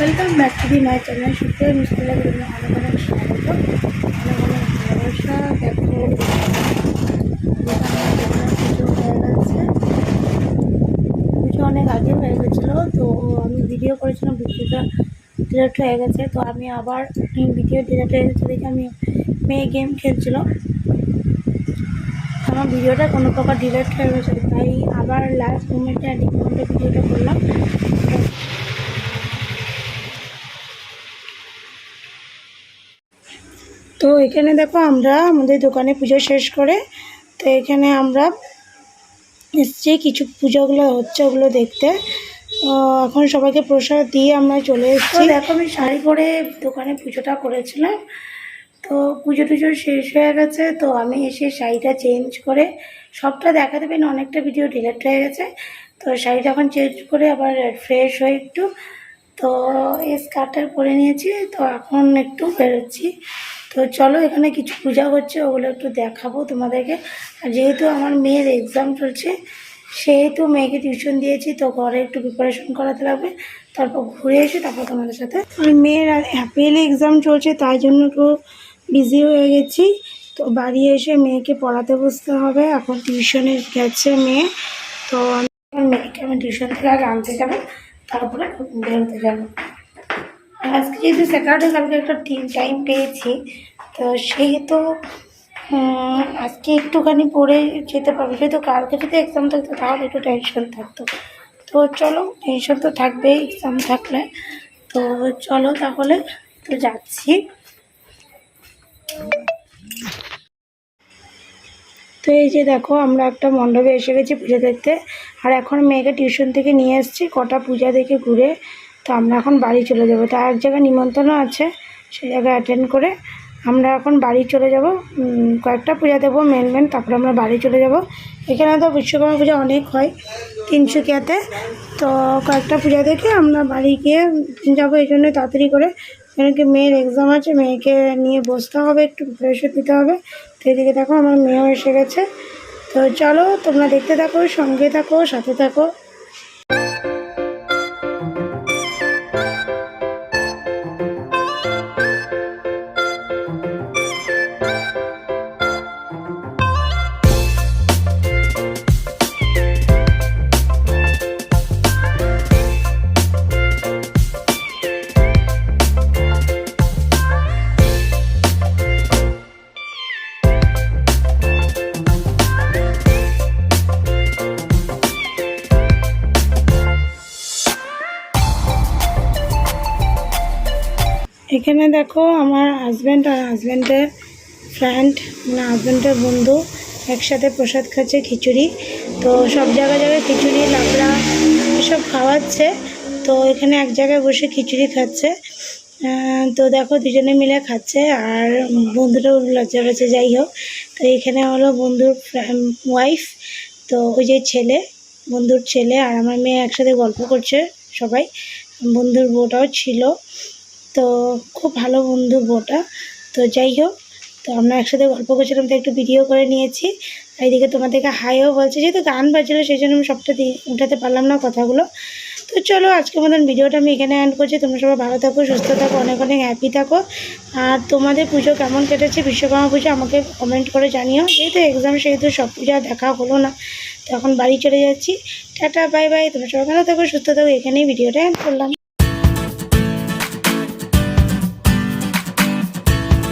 Welcome back to the my channel Supriya Mistry অনেক অনেক স্বাগত। অনেক ভালোবাসা দেখো। পুজো হয়ে গেছে। অনেক আগে হয়ে গেছিল, তো আমি ভিডিও করেছিলাম, ভিডিওটা ডিলেট হয়ে গেছে। তো আমি আবার ভিডিও ডিলেট হয়ে গেছে দেখে আমি মেয়ে গেম খেলছিল। আমার ভিডিওটা কোনো প্রকার ডিলেট হয়ে গেছে, তাই আবার লাস্ট মোমেন্টে ভিডিওটা করলাম। তো এখানে দেখো আমরা আমাদের দোকানে পুজো শেষ করে তো এখানে আমরা এসছি কিছু পুজোগুলো হচ্ছে ওগুলো দেখতে। তো এখন সবাইকে প্রসাদ দিয়ে আমরা চলে এসেছি। দেখো আমি শাড়ি পরে দোকানে পুজোটা করেছিলাম। তো পুজো টুজো শেষ হয়ে গেছে তো আমি এসে শাড়িটা চেঞ্জ করে সবটা দেখাতে পারি অনেকটা ভিডিও ডিলেট হয়ে গেছে। তো শাড়িটা এখন চেঞ্জ করে আবার ফ্রেশ হয়ে একটু তো এই স্কার্টটা পরে নিয়েছি, তো এখন একটু বেরোচ্ছি। তো চলো, এখানে কিছু পূজা হচ্ছে, ওগুলো একটু দেখাবো তোমাদেরকে। আর যেহেতু আমার মেয়ের এক্সাম চলছে, সেহেতু মেয়েকে টিউশন দিয়েছি, তো ঘরে একটু প্রিপারেশন করাতে লাগবে। তারপর ঘুরে এসে তারপর তোমাদের সাথে। আর মেয়ের অ্যাপেল এক্সাম চলছে, তাই জন্য একটু বিজি হয়ে গেছি। তো বাড়ি এসে মেয়েকে পড়াতে বসতে হবে, এখন টিউশনে গেছে মেয়ে। তো মেয়েকে আমি টিউশন থেকে আগে আনতে যাব। তারপরে বেরোতে যাব। আজকে যেহেতু স্যাটারডে কালকে একটা টাইম পেয়েছি, তো সেহেতু আজকে একটুখানি পড়ে যেতে পারব। যেহেতু কালকে যদি এক্সাম থাকতো, তাহলে একটু টেনশন থাকতো। তো চলো টেনশন তো থাকবেই এক্সাম থাকলে। তো চলো তাহলে, তো যাচ্ছি। তো এই যে দেখো, আমরা একটা মণ্ডপে এসে গেছি পুজো দেখতে। আর এখন মেয়েকে টিউশন থেকে নিয়ে এসেছি, কটা পূজা দেখে ঘুরে। তো আমরা এখন বাড়ি চলে যাব। তো এক জায়গায় নিমন্ত্রণও আছে সেই জায়গায় অ্যাটেন্ড করে আমরা এখন বাড়ি চলে যাব। কয়েকটা পূজা দেবো মেন মেন তারপরে আমরা বাড়ি চলে যাব। এখানে তো বিশ্বকর্মা পূজা অনেক হয় তিনসুকিয়াতে তো কয়েকটা পূজা দেখে আমরা বাড়ি গিয়ে যাব এই জন্য তাড়াতাড়ি করে। কেন কি মেয়ের এক্সাম আছে, মেয়েকে নিয়ে বসতে হবে, একটু প্রিপারেশন দিতে হবে। এদিকে দেখো আমার মেয়েও এসে গেছে। তো চলো তোমরা দেখতে থাকো, সঙ্গে থাকো, সাথে থাকো। এখানে দেখো আমার হাজব্যান্ড আর হাজব্যান্ডের ফ্রেন্ড মানে হাজব্যান্ডের বন্ধু একসাথে প্রসাদ খাচ্ছে খিচুড়ি। তো সব জায়গায় জায়গায় খিচুড়ি, লাবড়া এসব খাওয়াচ্ছে। তো এখানে এক জায়গায় বসে খিচুড়ি খাচ্ছে। তো দেখো দুজনে মিলে খাচ্ছে আর বন্ধুটাও লজ্জা পাচ্ছে যাই হোক। তো এখানে হলো বন্ধুর ওয়াইফ তো ওই যে ছেলে, বন্ধুর ছেলে আর আমার মেয়ে একসাথে গল্প করছে সবাই। বন্ধুর বউটাও ছিল। তো খুব ভালো বন্ধু বউটা। তো যাই হোক, তো আমরা একসাথে গল্প করছিলাম, তো একটু ভিডিও করে নিয়েছি। এদিকে তোমাদেরকে হাইও বলছে, যেহেতু গান বাজছিলো সেই জন্য আমি সবটা উঠাতে পারলাম না কথাগুলো। তো চলো আজকের মতন ভিডিওটা আমি এখানে অ্যান্ড করছি। তোমরা সবাই ভালো থাকো, সুস্থ থাকো, অনেক অনেক হ্যাপি থাকো। আর তোমাদের পুজো কেমন কেটেছে, বিশ্বকর্মা পুজো আমাকে কমেন্ট করে জানিও। যেহেতু এক্সাম সেহেতু সব পুজো দেখা হলো না। তো এখন বাড়ি চলে যাচ্ছি। টাটা বাই বাই তোমরা সবাই ভালো থাকো, সুস্থ থাকো। এখানেই ভিডিওটা অ্যান্ড করলাম।